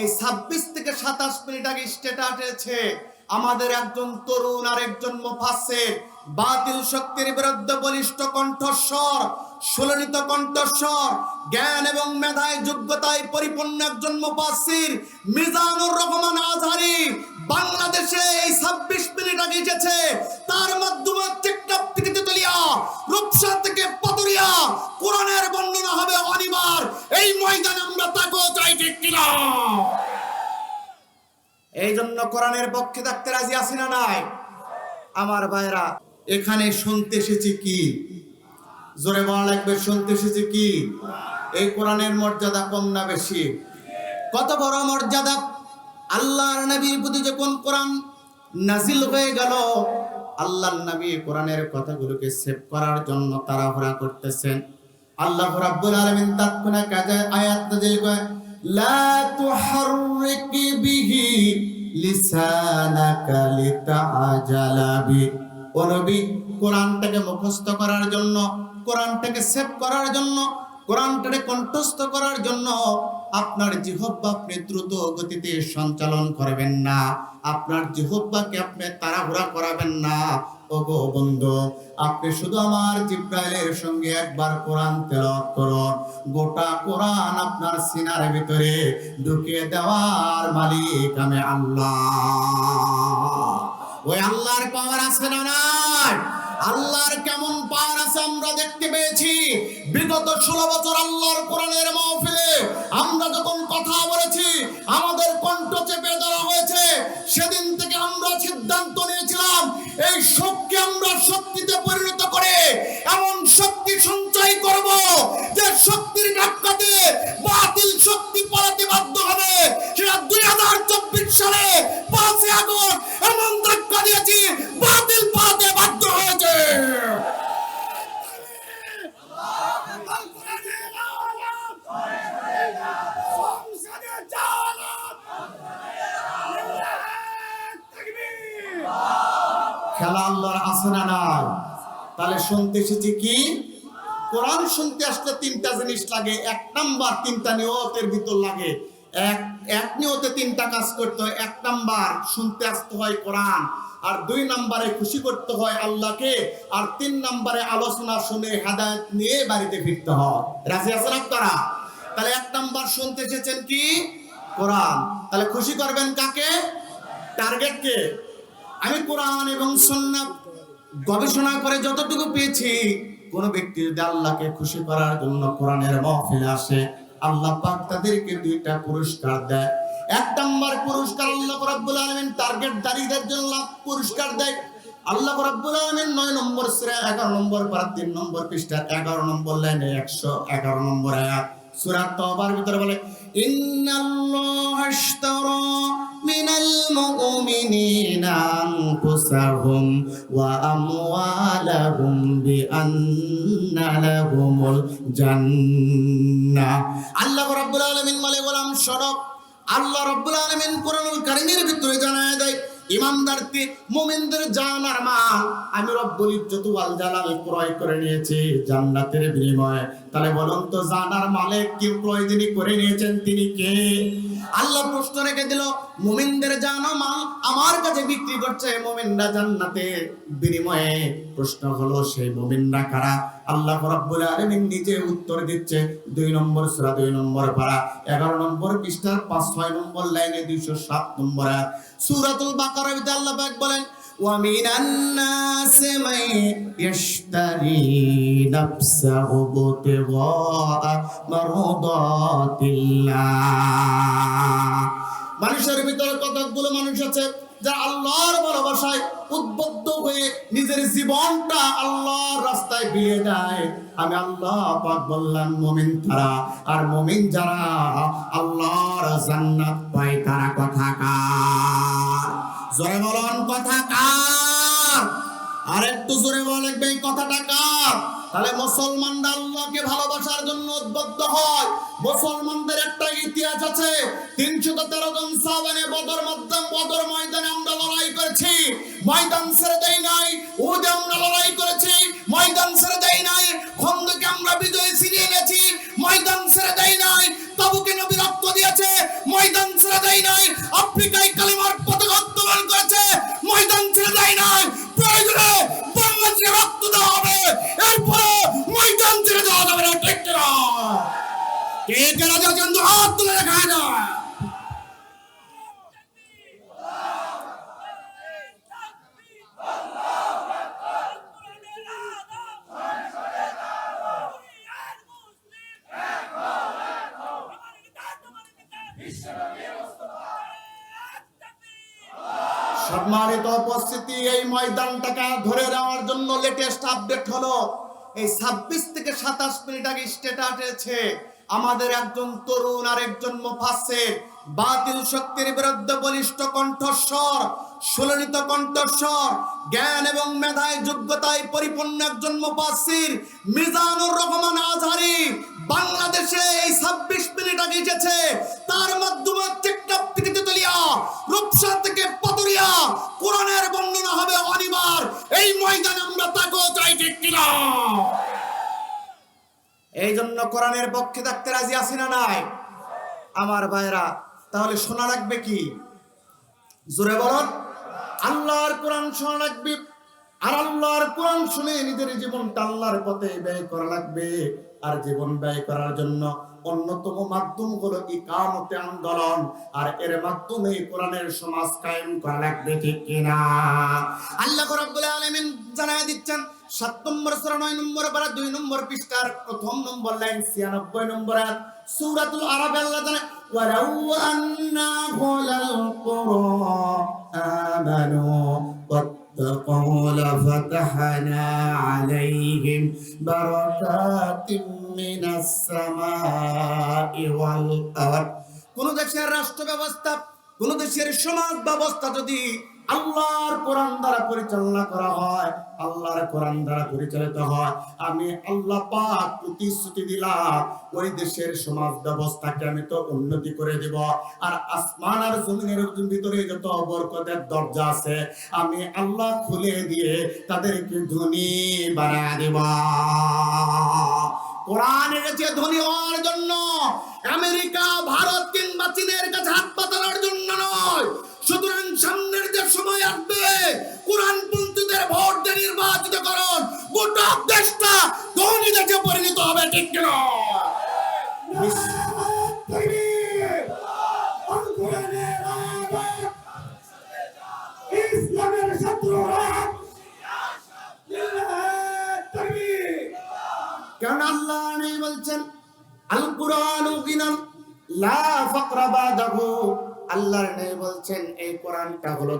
এই ছাব্বিশ থেকে সাতাশ মিনিট আগে স্ট্যাটাসে আমাদের একজন তরুণ আর একজন মুফাসসির। বাতিল শক্তির বিরুদ্ধে বলিষ্ঠ কণ্ঠস্বর, সুললিত কণ্ঠস্বর, জ্ঞান এবং মেধায়, যোগ্যতায় পরিপূর্ণ একজন মুফাসসির মিজানুর রহমান আজহারি বাংলাদেশে এই ছাব্বিশ মিনিট আগে এসেছে। তার মাধ্যমে টেকনাফ থেকে তেতুলিয়া, রূপসা থেকে পাতুরিয়া কোরআনের বর্ণনা হবে অনিবার। এই ময়দানে আমরা তাকেও চাই ঠিক কিনা? এই জন্য কোরআনের পক্ষে থাকতে রাজি আছি না নাই? আমার ভাইরা, এখানে শুনতে এসেছি কি? জোরে বলা লাগবে, শুনতে এসেছি কি? এই কোরআনের মর্যাদা কম না বেশি? কত বড় মর্যাদা? আল্লাহর নবীর প্রতি যখন কোরআন নাজিল হয়ে গেল আল্লাহর নবী কোরআনের কথাগুলোকে সেভ করার জন্য তারা তাড়াহুড়া করতেছেন। আল্লাহ রাব্বুল আলামিন তাৎক্ষণিক কাজে আয়াত নাজিল করে লা তুহাররিক বিহি লিসানাকা লিতাআজালা বি। ও নবী, কোরআনটাকে মুখস্থ করার জন্য, কোরআনটাকে সেভ করার জন্য, কোরআনটাকে কণ্ঠস্থ করার জন্য আপনার জিহব্বা আপনি দ্রুত গতিতে সঞ্চালন করবেন না। আপনার জিহব্বাকে আপনি তাড়াহুড়া করাবেন না। ওগো বন্ধু, আপনি শুধু আমার জিব্রাইলের সঙ্গে একবার কোরআন তেলাওয়াত করুন। গোটা কোরআন আপনার সিনার ভিতরে ঢুকিয়ে দেওয়ার মালিক আমি আল্লাহ। ওই আল্লাহর পাওয়ার আছে না নাই? আল্লাহর কেমন পাওয়ার আছে আমরা দেখতে পেয়েছি। বিগত ষোলো বছর আল্লাহর কোরআনের মাহফিলে আমরা যখন কথা বলেছি, আমাদের কণ্ঠ চেপে ধরা হয়েছে। সেদিন থেকে আমরা সিদ্ধান্ত নিয়েছিলাম, এই শোককে আমরা শক্তিতে খেলা আল্লাহর আছে না নাই? তাহলে শুনতে এসেছি কি? কোরআন শুনতে আসলে তিনটা জিনিস লাগে, এক নাম্বার তিনটা নিয়তের ভিতর লাগে। এক এক নিয়তে তিনটা কাজ করতে হয়, এক নাম্বার শুনতে আসতে হয় কোরআন, আর দুই নাম্বারে খুশি করতে হয় আল্লাহকে, আর তিন নাম্বারে আলোচনা শুনে হেদায়ত নিয়ে বাড়িতে ফিরতে হয়। রাজি আছেন আপনারা? তাহলে এক নাম্বার শুনতে এসেছেন কি? কোরআন। তাহলে খুশি করবেন কাকে? টার্গেট কে আমি কোরআন এবং সুন্নাত গবেষণা করে যতটুকু পেয়েছি, কোন ব্যক্তি যদি আল্লাহকে খুশি করার জন্য কোরআনের মাহফিলে আসে, আল্লাহ পাক তাদেরকে দুইটা পুরস্কার দেয়। এক নম্বর পুরস্কার আল্লাহ রাব্বুল আলামিন টার্গেট দাঁড়িয়ে জন্য পুরস্কার দেয়। আল্লাহ রাব্বুল আলামিন নয় নম্বর সূরা 11 নম্বর পারা 3 নম্বর পৃষ্ঠা 11 নম্বর লাইনে 111 নম্বর আয়াত। সূরা তওবার ভিতরে বলে, ইন্নাল্লাহ আশতারা আনফুসাহুম ওয়া আমওয়ালাহুম বিআন্না লাহুমুল জান্নাহ। আল্লাহ রাব্বুল আলামিন বলে, গোলাম সরব আল্লাহ রাব্বুল আলামিন কোরআনুল কারীমের ভিতরে জানায় ইমানদারকে মুমিনদের জান মাল। আমি রব্বুল ইজ্জত ওয়াল জালাল ক্রয় করে নিয়েছি জান্নাতের বিনিময়ে। তাহলে বলুন তো জান আর মালিক কি ক্রয় যিনি করে নিয়েছেন তিনি কে? আল্লাহ প্রশ্ন রেখে দিল, মুমিনদের জান মাল আমার কাছে বিক্রি করছে, মুমিনরা জান্নাতের বিনিময়ে প্রশ্ন হলো সেই মুমিনরা কারা? আল্লাহ রাব্বুল আলামিন নিজে উত্তর দিচ্ছে, দুই নম্বর সূরা, দুই নম্বর পারা। 11 নম্বর পৃষ্ঠার 5 6 নম্বর লাইনে 207 নম্বর সূরাতুল বাকারার ভিতরে আল্লাহ পাক বলেন ومن الناس من يشتري نفسه ابتغاء مرضات الله মানুষের ভিতরে কতগুলো মানুষ আছে যারা আল্লাহর ভালোবাসায় উদ্বুদ্ধ হয়ে নিজের জীবনটা আল্লাহর রাস্তায় বিলিয়ে দেয় আমি আল্লাহ পাক বললাম মুমিন তারা আর মুমিন যারা আল্লাহর জান্নাত পায় তারা কথা কার জোরে বলুন কথা কার? আর একটু জোরে বলে এই কথাটা কার? তাহলে মুসলমানরা আল্লাহকে ভালোবাসার জন্য উদ্বুদ্ধ হয়। মুসলমানদের একটা ইতিহাস আছে তিনশো তেরো জন সাবানে বদর মাধ্যম, বদর ময়দানে আমরা লড়াই করেছি। ময়দান ছেড়ে দেই নাই উদে আমরা লড়াই করেছি। ময়দান ছেড়ে দেই নাই, খন্দকে আমরা বিজয় ছিনিয়ে এনেছি। ময়দান ছেড়ে দেই নাই, তাবুকে নবী রক্ত দিয়েছে। ময়দান ছেড়ে দেয় নাই। আফ্রিকায় কালিমার পতাকা উত্তোলন করেছে। ময়দান ছেড়ে দেয় নাই। প্রয়োজনে বাংলাদেশে রক্ত দেওয়া হবে। এরপরে ময়দান ছেড়ে দেওয়া যাবে না। ঠিক কিনা? কে কে রাজা চন্দ্র হাত তুলে দেখা যায় সম্মানিত উপস্থিতি এই ময়দানটাকে ধরে নেওয়ার জন্য লেটেস্ট আপডেট হলো এই ছাব্বিশ থেকে সাতাশ মিনিট আগে স্টেটাসে আমাদের একজন তরুণ আর একজন মুফাসসির। বাতিল শক্তির বিরুদ্ধে বলিষ্ঠ কণ্ঠস্বর, সুললিত কণ্ঠস্বর, জ্ঞান এবং মেধায়, যোগ্যতায় পরিপূর্ণ একজন মুফাসসির মিজানুর রহমান আজহারি বাংলাদেশে এই ছাব্বিশ মিনিট আগে এসেছে। তার মাধ্যমে টেকনাফ থেকে তেতুলিয়া, রূপসা থেকে পাতুরিয়া, কোরআনের বর্ণনা হবে অনিবার। এই ময়দানে আমরা তাকেও চাই, ঠিক কিনা? এই জন্য কোরআনের পক্ষে থাকতে রাজি আছি না নাই? আমার ভাইরা তাহলে শোনা লাগবে কি? জোরে বলুন। আল্লাহর কোরআন শোনা লাগবে। আর আল্লাহর কোরআন শুনে নিজের জীবনটা আল্লাহর পথে ব্যয় করা লাগবে। আর জীবন ব্যয় করার জন্য অন্যতম মাধ্যম হলো ইকামতে আন্দোলন। আর এর মাধ্যমে কোরআনের সমাজ কায়েম করা লাগবে, ঠিক কিনা? আল্লাহ রাব্বুল আলামিন জানায় দিচ্ছেন, সাত নম্বর সূরা, নয় নম্বর পারা, দুই নম্বর পৃষ্ঠার প্রথম নম্বর লাইন ছিয়ানব্বই নম্বর আয়াত। সূরাতুল আরাব আল্লাহ জানায় ওয়ালাউ আন্না খুলাল কুরা আমানু واتقوا لفتحنا عليهم بركات من السماء والأرض কোন দেশের রাষ্ট্র ব্যবস্থা কোন দেশের সমাজ ব্যবস্থা যদি আল্লাহর কোরআন দ্বারা পরিচালনা করা হয়, আল্লাহর কোরআন দ্বারা পরিচালিত হয়। আমি আল্লাহ পাক প্রতিশ্রুতি দিলাম, ওই দেশের সমাজ ব্যবস্থাকে আমি তো উন্নতি করে দেব। আর আসমান আর জমিনের ভিতরে যত বরকতের দরজা আছে, আমি আল্লাহ খুলে দিয়ে তাদেরকে ধনী বানা দেব। কোরআন এনেছে ধনী হওয়ার জন্য আমেরিকা, ভারত কিংবা চীনের কাছে হাত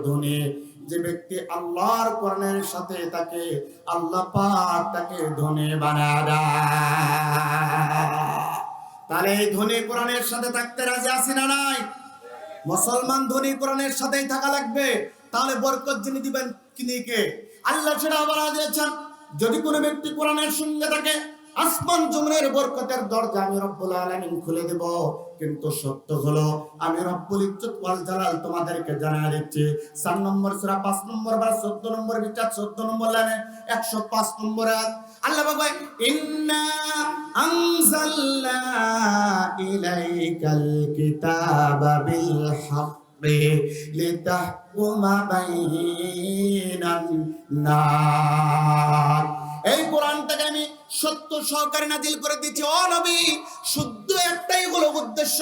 ধনী যে ব্যক্তি আল্লাহর কোরআনের সাথে তাকে আল্লাহ পাক তাকে ধনী দেয়। তাহলে এই ধনী কোরআনের সাথে থাকতে রাজি আছি না নাই? মুসলমান ধনী কোরআনের সাথেই থাকা লাগবে? তাহলে বরকত যিনি দিবেন, তিনি কে? আল্লাহ সেটা বলা দিয়েছেন যদি কোনো ব্যক্তি কোরআনের সঙ্গে থাকে আসমান জমিনের বরকতের দরজা আমি রব্বুল আলামিন খুলে দেব। কিন্তু সত্য হলো, আমি রব্বুল ইজ্জত ওয়াল জালাল তোমাদেরকে জানায় দিচ্ছি। চার নম্বর সূরা, পাঁচ নম্বর বা চোদ্দ নম্বর বিচার, চোদ্দ নম্বর লাইনে একশো পাঁচ নম্বর আয়াত। আল্লাহ বাবা ইন্না আনজালনা ইলাইকাল কিতাবা বিল হক লিতাহকুমা নাস এই কোরআনটাকে আমি সত্য সহকারে নাজিল করে দিচ্ছি ও নবী, শুদ্ধ একটাই হলো উদ্দেশ্য।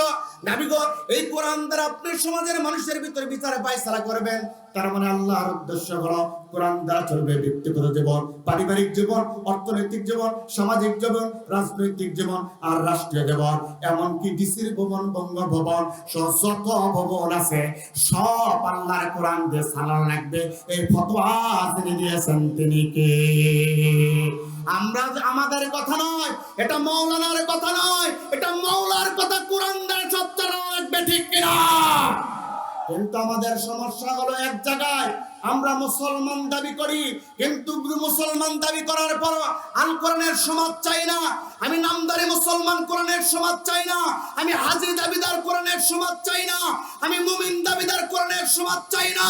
নবী গো, এই কোরআন দ্বারা আপনার সমাজের মানুষের ভিতরে বিচারে পায়সারা করবেন। তার মানে আল্লাহর উদ্দেশ্য হলো কোরআন দ্বারা চলবে ব্যক্তিগত জীবন, পারিবারিক জীবন, অর্থনৈতিক জীবন, সামাজিক জীবন, রাজনৈতিক জীবন আর রাষ্ট্রীয় জীবন। এমনকি ডিসির ভবন বঙ্গ ভবন যত ভবন আছে, সব আল্লাহর কোরআন দিয়ে সালান লাগবে। এই ফতোয়া যিনি দিয়েছেন তিনি কে? আমরা আমাদের কথা নয়, এটা মৌলানার কথা নয়, এটা মৌলার কথা কোরআন দ্বারা চালানো লাগবে ঠিক কিনা? কিন্তু আমাদের সমস্যা হলো এক জায়গায় আমরা মুসলমান দাবি করি, কিন্তু মুসলমান দাবি করার পর আল কোরআনের সমাজ চাই না। আমি নামদারি মুসলমান কোরআনের সমাজ চাই না। আমি হাজি দাবিদার কোরআনের সমাজ চাই না। আমি মুমিন দাবিদার কোরআনের সমাজ চাই না।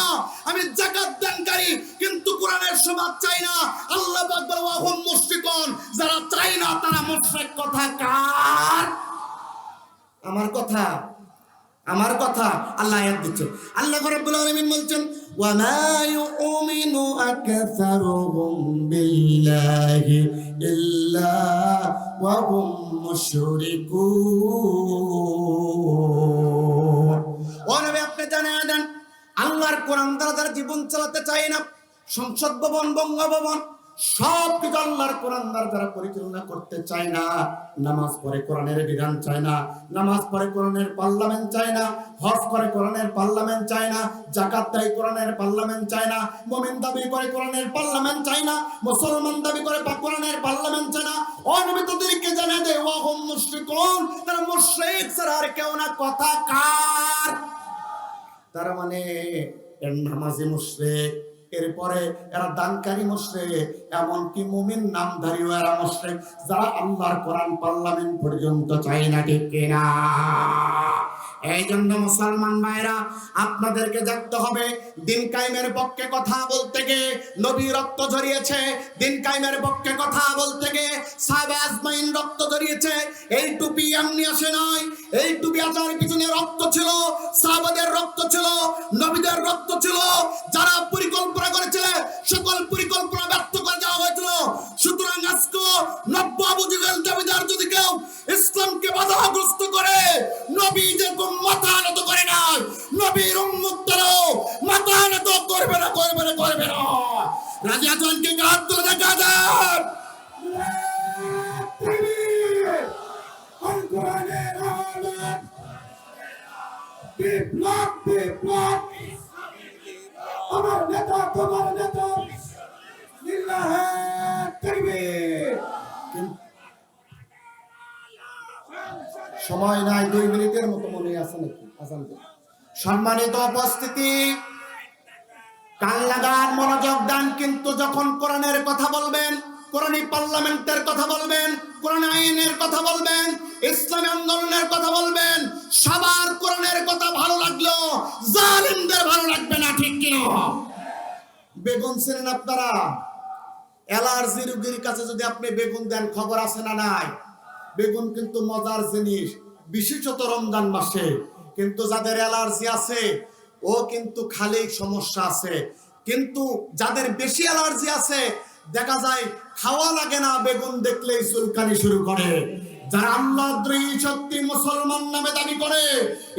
আমি জাকাত দানকারী, কিন্তু কোরআনের সমাজ চাই না। আল্লাহ পাক বলে যারা চাই না তারা মুশরিক কথা কার? আমার কথা আমার কথা আল্লাহ আয়াত দিচ্ছে। আল্লাহ রাব্বুল আলামিন বলছেন ওয়া মা ইউমিনু আকসারুহুম বিল্লাহি ইল্লা ওয়া হুম মুশরিকুন। ও নবী, আপনি জানিয়ে দেন, আল্লাহর কোরআন দ্বারা যারা জীবন চালাতে চায় না, সংসদ ভবন, বঙ্গভবন সব কিছু আল্লাহর কোরআন দ্বারা পরিচালনা করতে চায় না, নামাজ পড়ে কোরআনের বিধান চায় না, নামাজ পড়ে কোরআনের পার্লামেন্ট চায় না, হজ করে কোরআনের পার্লামেন্ট চায় না, জাকাত দেয় কোরআনের পার্লামেন্ট চায় না, মোমিন দাবি করে কোরআনের পার্লামেন্ট চায় না, মুসলমান দাবি করে কোরআনের পার্লামেন্ট চায় না অনবিতদেরকে জানা দেয়, ওয়া হুম মুশরিকুন তারা মুশরিক ছাড়া আর কেউ না, কথা কার? তার মানে নামাজি মুশরিক এরপরে এরা দানকারী মুশরিক এমনকি মুমিন নামধারীও এরা মুশরিক যারা আল্লাহর কোরআন পার্লামেন্ট পর্যন্ত চাই না, ঠিক কিনা? এই জন্য মুসলমান ভাইরা, আপনাদেরকে জানতে হবে, দিন কায়েমের পক্ষে কথা বলতে গিয়ে নবী রক্ত ঝরিয়েছে। দিন কায়েমের পক্ষে কথা বলতে গিয়ে সাহাবা আজমাইন রক্ত ঝরিয়েছে। এই টুপি এমনি আসে নাই, এই টুপি আসার পিছনে রক্ত ছিল, সাহাবাদের রক্ত ছিল, নবীদের রক্ত ছিল। যারা পরিকল্পনা করেছিল, সকল পরিকল্পনা ব্যর্থ করে দেওয়া হয়েছিল। সুতরাং আজকে নব্য আবু জুহেল দাবিদার যদি কেউ ইসলামকে বাধাগ্রস্ত করে নবী যেরকম মাথা নত করে না নবীর উম্মুক্তরাও মাথা নত করবে না করবে না করবে না। রাজা জনকে গাছ তুলে দেখা আওলাদ বিপ্লব বিপ্লব। সময় নাই, দুই মিনিটের মতো মনে আছে নাকি? আজান সম্মানিত উপস্থিতি কান মনোযোগ দান, কিন্তু যখন কোরআনের কথা বলবেন কোরআনী পার্লামেন্টের কথা বলবেন, কোরআন আইনের কথা বলবেন, ইসলামী আন্দোলনের কথা বলবেন, সবার কোরআনের কথা ভালো লাগল, জালিমদের ভালো লাগবে না, ঠিক কিনা? বেগুন চেনেন আপনারা অ্যালার্জি রোগীর কাছে যদি আপনি বেগুন দেন, খবর আছে না নাই? বেগুন কিন্তু মজার জিনিস, বিশেষত রমজান মাসে। কিন্তু যাদের অ্যালার্জি আছে, ও কিন্তু খালি সমস্যা আছে। কিন্তু যাদের বেশি অ্যালার্জি আছে, দেখা যায় খাওয়া লাগে না, বেগুন দেখলেই চুলকানি শুরু করে। যারা আল্লাহ শক্তি মুসলমান নামে দাবি করে,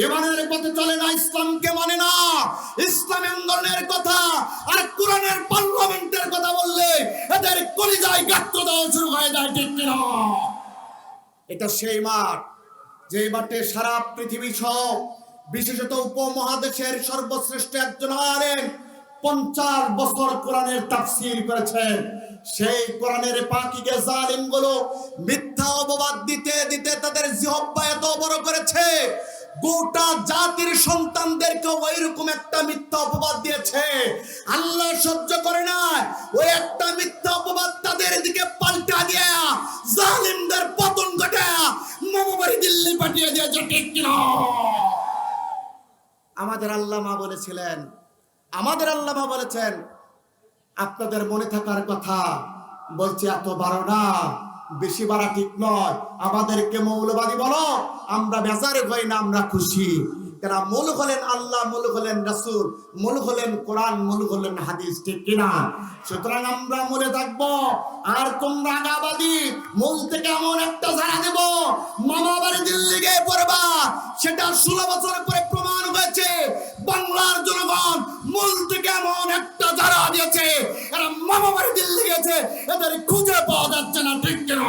এবারের পথে চলে না, ইসলামকে মানে না। ইসলামী আন্দোলনের কথা, আর কোরআনের পার্লামেন্টের কথা বললে এদের কলিজায় গাত্র দেওয়া শুরু হয়ে যায়, ঠিক কিনা? এটা সেই মাঠ যে মাঠে সারা পৃথিবী সহ বিশেষত উপমহাদেশের সর্বশ্রেষ্ঠ একজন আলেম পঞ্চাশ বছর কোরআনের তাফসির করেছেন। সেই কোরআনের পাখিকে জালিমগুলো মিথ্যা অপবাদ দিতে দিতে তাদের জিহব্বা এত বড় করেছে গোটা জাতির সন্তানদেরকে ওই রকম একটা মিথ্যা অপবাদ দিয়েছে। আল্লাহ সহ্য করে না ওই একটা মিথ্যা অপবাদ তাদের দিকে পাল্টা দিয়া জালিমদের পতন ঘটে মামাবাড়ি দিল্লি পাঠিয়ে দিয়েছে, ঠিক কিনা? আমাদের আল্লামা বলেছিলেন, আমাদের আল্লামা বলেছেন, আপনাদের মনে থাকার কথা বলছি, এত বারো না। বেশি বাড়া ঠিক নয়। আমাদেরকে মৌলবাদী বলো, আমরা বেজারে হই না, আমরা খুশি। কেন মূল হলেন আল্লাহ, মূল হলেন রাসূল, মূল হলেন কোরআন, মূল হলেন হাদিস, ঠিক কিনা? সুতরাং আমরা মূলে থাকব। আর তোমরা আগাবাদী, মূল থেকে এমন একটা ধারা দেব, মামা বাড়ি দিল্লি গিয়ে পড়বা, সেটা ষোলো বছর পরে প্রমাণ হয়েছে। বাংলার জনগণ থেকে এমন একটা ঝাড়া দিয়েছে। এরা মামা বাড়ি দিল্লি গেছে, এদের খুঁজে পাওয়া যাচ্ছে না, ঠিক কিনা?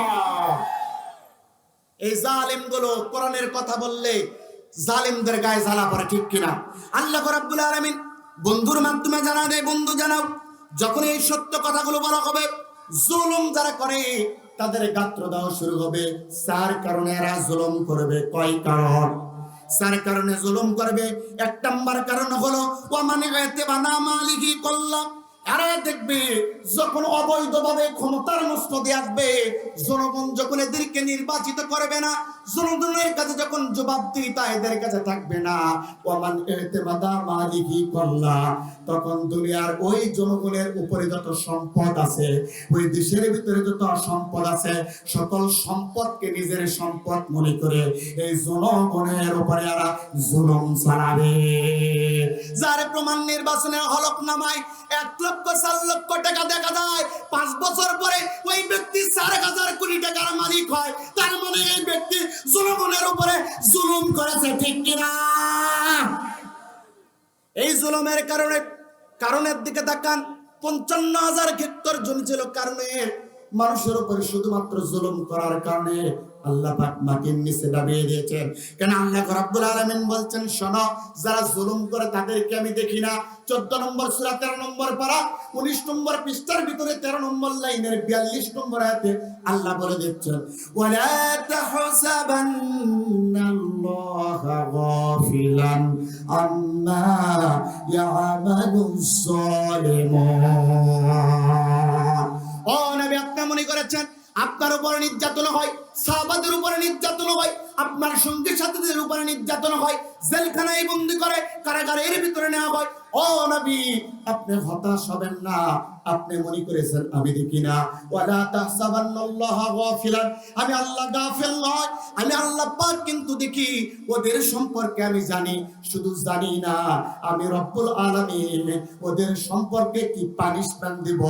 এই জালিমগুলো কোরআনের কথা বললে জালিমদের গায়ে জ্বালা পড়ে, ঠিক কিনা? আল্লাহ রাব্বুল আলামিন বন্ধুর মাধ্যমে জানা দেয়, বন্ধু জানাও, যখন এই সত্য কথাগুলো বলা হবে, জুলুম যারা করে, তাদের গাত্র দেওয়া শুরু হবে। যার কারণে এরা জুলুম করবে। কয় কারণ? যার কারণে জুলুম করবে। এক নাম্বার কারণ হলো ও মানে এতে বানা মালিকি করলাম এরা দেখবে, যখন অবৈধভাবে ক্ষমতার মস্তদে আসবে, জনগণ যখন এদেরকে নির্বাচিত করবে না, জনগণের কাছে যখন জবাবদিহিতা এদের কাছে থাকবে না। ওমান ইতিমাদা মালিকি কল্লা। তখন দুনিয়ার ওই জনগণের উপরে যত সম্পদ আছে, ওই দেশের ভিতরে যত সম্পদ আছে, সকল সম্পদকে নিজের সম্পদ মনে করে এই জনগণের উপরে আর জুলুম চালাবে। যার প্রমাণ নির্বাচনের হলক নামায় এক লক্ষ, চার লক্ষ টাকা দেখা যায়। পাঁচ বছর পরে ওই ব্যক্তি চার হাজার কোটি টাকার মালিক হয়। তার মানে এই ব্যক্তি জনগণের উপরে জুলুম করেছে, ঠিক কিনা? এই জুলুমের কারণে, কারণের দিকে তাকান, পঞ্চান্ন হাজার হেক্টর জমি ছিল। কারণে মানুষের উপরে শুধুমাত্র জুলুম করার কারণে আল্লাহ নম্বর সূরা 13 নম্বর পারা 19 নম্বর পৃষ্ঠার ভিতরে 13 নম্বর লাইনের 42 নম্বর আয়াতে আল্লাহ বলে দিচ্ছেন, ওয়ালা আপনি মনে করেছেন, আপনার উপরে নির্যাতন হয়, সাহাবাদের উপরে নির্যাতন হয়, আপনার সঙ্গী সাথীদের উপরে নির্যাতন হয়, জেলখানায় বন্দি করে কারাগারের ভিতরে নেওয়া হয়। ও নবী, আপনি হতাশ হবেন না। আপনি মনে করেছেন আমি দেখি না? ওয়ালা তাহসাবান্নাল্লাহা গাফিলান। আমি আল্লাহ গাফিল নয়, আমি আল্লাহ পাক কিন্তু দেখি ওদের সম্পর্কে আমি জানি, শুধু জানি না। আমি রব্বুল আলামিন, ওদের সম্পর্কে কি পানিশমেন্ট দিব?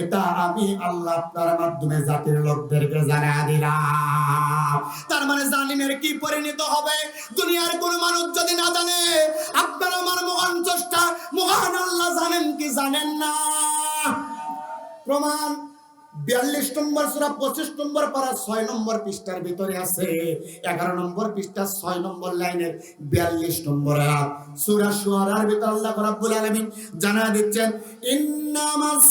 এটা আমি আল্লাহ আপনার মাধ্যমে জাতির লোকদেরকে জানা দিলাম। তার মানে জালিমের কি পরিণত হবে? দুনিয়ার কোন মানুষ যদি না জানে, আপনার আমার মহান চেষ্টা, মহান আল্লাহ জানেন কি জানেন না? প্রমাণ বিয়াল্লিশ নম্বর সুরা, পঁচিশ নম্বর পারা, ছয় নম্বর পৃষ্ঠার ভিতরে আছে, এগারো নম্বর ছয় নম্বর লাইনের বিয়াল্লিশ নম্বর সুরা শুয়ারার ভিতর আল্লাহ রাব্বুল জানা দিচ্ছেন, ইন্নামাস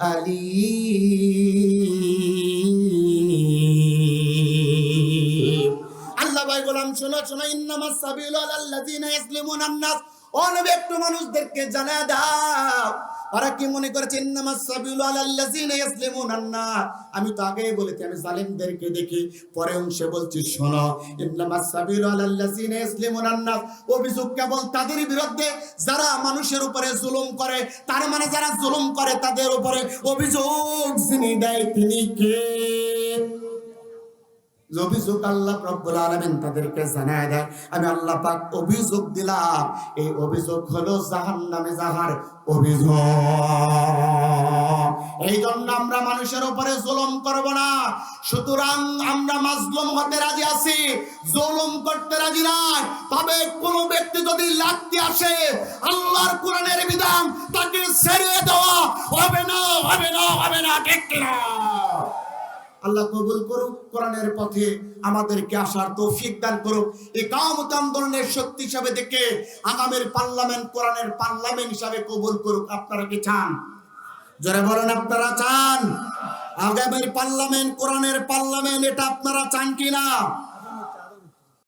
আলীম আল্লাহ ভাই গোলাম, শোনো শোনো ইন্নামাস সাবিলু আলাল্লাযিনা ইয়াসলিমুনান নাস। অনবে নবী, একটু মানুষদেরকে জানা দাও। ওরা কি মনে করেছে আমি তো আগেই বলেছি, আমি জালিমদেরকে দেখি, পরে অংশে বলছি, শোনো অভিযোগ কেবল তাদের বিরুদ্ধে, যারা মানুষের উপরে জুলুম করে, তার মানে যারা জুলুম করে, তাদের উপরে অভিযোগ যিনি দেয় তিনি কে? অভিযোগ আল্লাহ রব্বুল আলামিন তাদেরকে জানায় দেয়। আমি আল্লাহ পাক অভিযোগ দিলাম। এই অভিযোগ হলো জাহান্নামে যাহার অভিযোগ। এই জন্য আমরা মানুষের উপরে জুলুম করব না। সুতরাং আমরা মাজলুম হতে রাজি আছি, জুলুম করতে রাজি নাই। তবে কোনো ব্যক্তি যদি লাগতে আসে, আল্লাহর কোরআনের বিধান তাকে ছেড়ে দেওয়া হবে না হবে না হবে না, ঠিক কিনা? আল্লাহ কবুল করুক, কোরআনের পথে আমাদেরকে আসার তৌফিক দান করুক। এই কামত আন্দোলনের শক্তি হিসাবে দেখে আগামীর পার্লামেন্ট কোরআনের পার্লামেন্ট হিসাবে কবুল করুক। আপনারা কি চান? জোরে বলেন, আপনারা চান? আগামীর পার্লামেন্ট, কোরআনের পার্লামেন্ট, এটা আপনারা চান কিনা?